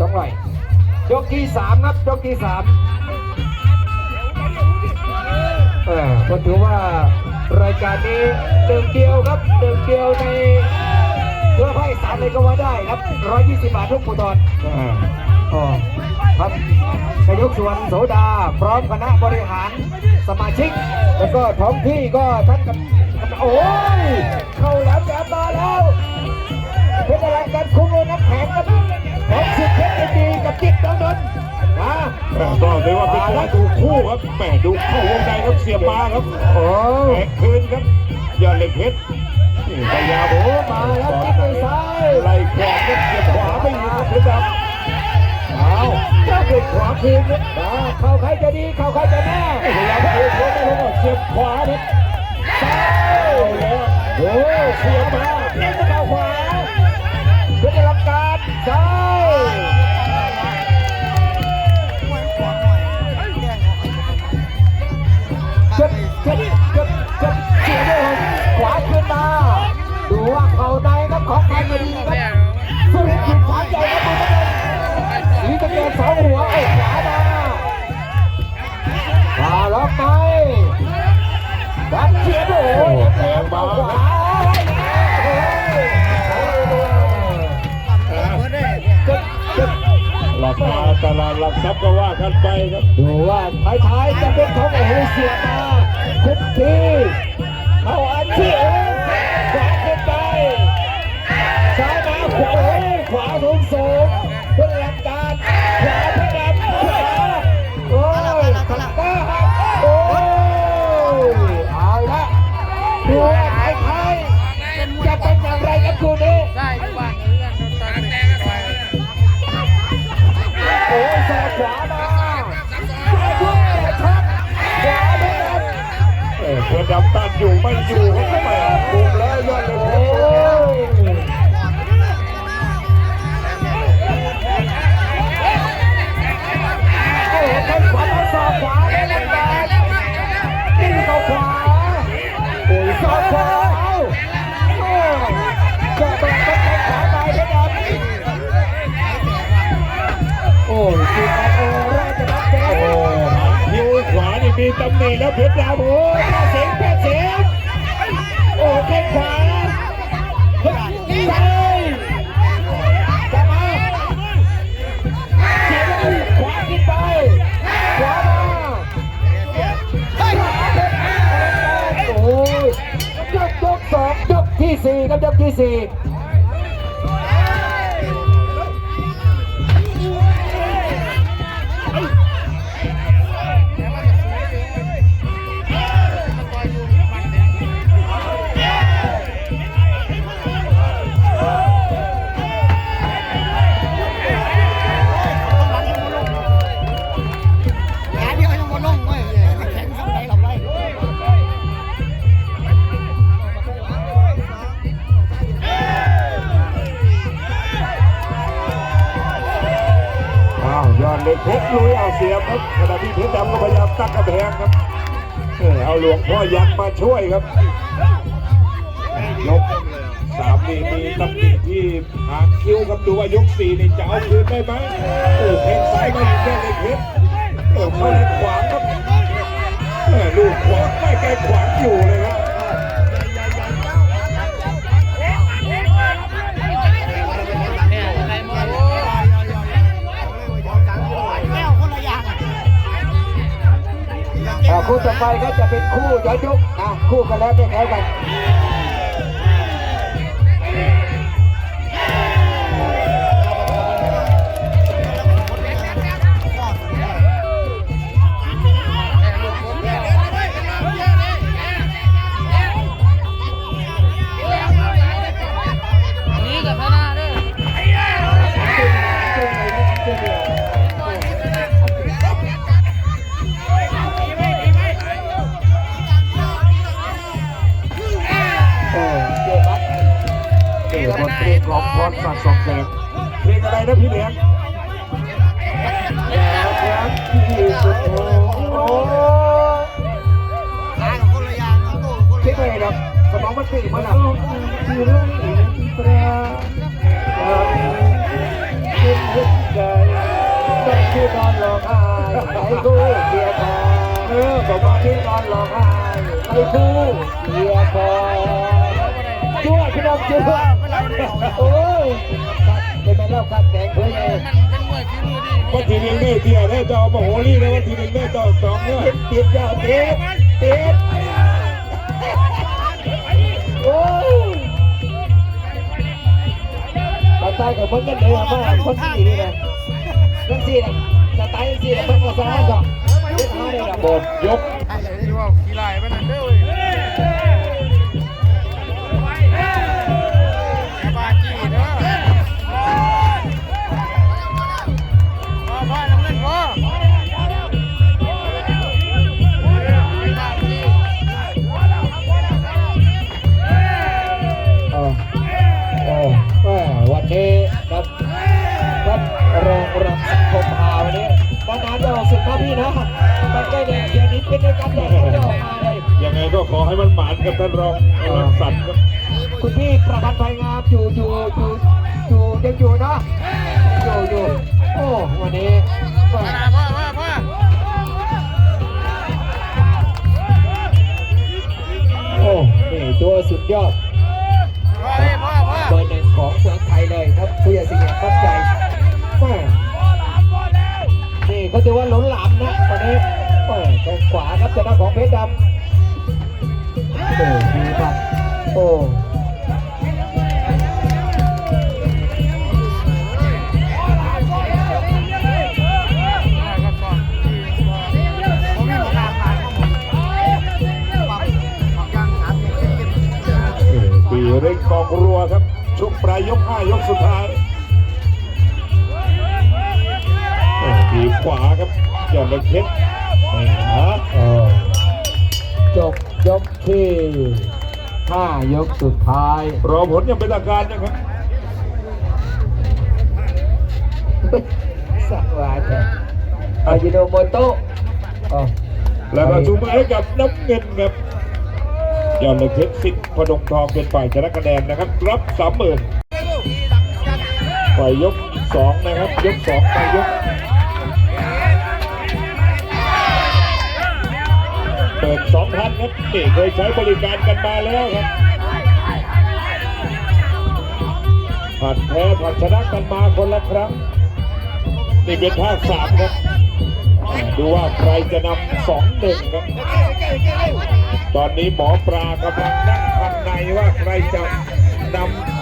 สองร้อยยกที่สามครับยกที่สามเออก็ถือว่ารายการนี้หนึ่งเดียวครับหนึ่งเดียวในเพื่อให้สามเลยก็ว่าได้ครับร้อยยี่สิบบาททุกผู้ตอนอ่าอ๋อครับนายกสุวรรณโสดา พร้อมคณะบริหารสมาชิก แล้วก็ท้องที่ก็ท่านกับโอ้ย เข้าแล้วจะมาแล้ว เป็นอะไรกันคุ้มเลยน้ำแข็งกับ จิ๊กน้องนนท์นะแต่ก็ถือว่าเป็นการดูคู่ครับแหมดูเข้าวงในครับเสียบมาครับโอ้แตกคืนครับยอดเหล็กเพชรนี่พยายามโอ้มาแล้วจิ๊กไปซ้ายไล่ขวาครับเสียบขวาไม่อยู่ครับเพชรดำเอาเจ้าเด็กขวาคืนนะมาเข้าใครจะดีเข้าใครจะแน่พยายามโอ้โหแล้วก็เสียบขวาครับซ้ายเอาแล้วโอ้เสียมาเล่นเข้าขวาเป็นอลังการซ้าย ว่าเขาในครับของใครจะดีครับสุรินทร์ผิดขวาใหญ่ครับมือตะเกียบสีตะเกียบสองหัวเอาขวามามาล็อกในวัดเสียด้วยโอ้ยเสียมาขวาหลักมาตลาดหลักทรัพย์ก็ว่ากันไปครับดูว่าท้ายๆจะเป็นของโอ้เสียมาคุกทีเข้าอันที่เอ ขวามาทุกแต่ชักขวาพยายามเพื่อดำตันอยู่ไม่อยู่ครับแหมบุกแล้วยอดเลยโอ้ โอ้ยสุดโอ้ราชบัณฑิตโอ้คิ้วขวานี่มีตำหนิแล้วเพชรดำโอ้ยแม่เสียงแม่เสียงโอ้ยแข้งขวาเฮ้ยซ้ายจะมาเสียงขวาขึ้นไปขวามาโอ้ยยกยกสองยกที่สี่ครับยกที่สี่ อ้าวยอดเหล็กเพชรลุยเอาเสียครับขณะที่เพชรดำก็พยายามตั้งกระแพงครับเอาหลวงพ่อยักษ์มาช่วยครับยกสามนี่มีตำหนิที่หางคิ้วครับดูว่ายกสี่นี่จะเอาคืนได้ไหมโอ้แข้งซ้ายมาอีกแค่เล็กเพชรเออเข้าเลนขวาครับลูกขวางไม่แก้ขวางอยู่เลยครับ คู่ต่อไปก็จะเป็นคู่ย้อนยุคอะคู่กันแล้วไม่แพ้กันนี่กับพนาเด้อ ลงของพรศักดิ์สองแสงเพลงอะไรนะพี่เลี้ยงแล้วที่สุดโอ้โหตายกับคนละอย่างเอาตู้คนละคิดไปครับสมองมันตีมันอะที่เรื่องอินทราเป็นใจต้องที่นอนร้องไห้ไอ้คู่เดียวพอเออประตมาอณนที่นอนร้องไห้ไอ้คู่เดียวพอ จ้วพี่น้องจ้วโอ้ยเป็นแม่เล่าครับแดงเพื่อนเลยมันเป็นมวยฝีมือดีวันที่หนึ่งเนี่ยเที่ยได้จะเอามโหรี่แล้ววันที่หนึ่งได้จอสองเนี่ยเติดยาวติดติดโอ้ยมาตายกับเพิ่งกันเลยอะมาคนที่นี่นะนั่นสินะจะตายนั่นสินะเพิ่งมาสร้างก่อนเด็กมาเลยนะหมดยก ขอให้มันหมานกับท่านรองรังสรรค์ครับคุณพี่ประพันธ์ไฟงามอยู่อยู่อยู่อยู่ยังอยู่เนาะอยู่อยู่โอ้วันนี้ก็พ่อพ่อพ่อโอ้นี่ตัวสุดยอดเบอร์หนึ่งของเมืองไทยเลยครับผู้ใหญ่สิงห์มั่นใจแม่นี่เขาถือว่าหล้นหลามนะวันนี้โอ้แข้งขวาครับจะได้ของเพชรดำ โอ้ครับก่อนที่พ่อผมมีประกันมาครับผมปรับปรับยางสามเดือนปีเร่งกองรัวครับช่วงปลายยกห้ายกสุดท้ายโอ้ทีขวาครับยอดเล็กเพชรนี่ฮะจบยกที่ ห้ายกสุดท้าย รอผลยังเป็นทางการนะครับสักวาแท้อายิโนโมโตะอ๋อแล้วก็ชูมือให้กับน้ำเงินครับยอดเล็กเพชรสิทธิ์พนมทองเป็นฝ่ายชนะคะแนนนะครับ รับสามหมื่นฝ่ายยกสองนะครับ ยกสองไปยก ครับนี่เคยใช้บริการกันมาแล้วครับผัดแพ้ผัดชนะกันมาคนละครั้งนี่เป็นภาคสามครับ ดูว่าใครจะนำสองหนึ่งครับ ตอนนี้หมอปลากำลังนั่งทำในว่าใครจะนำ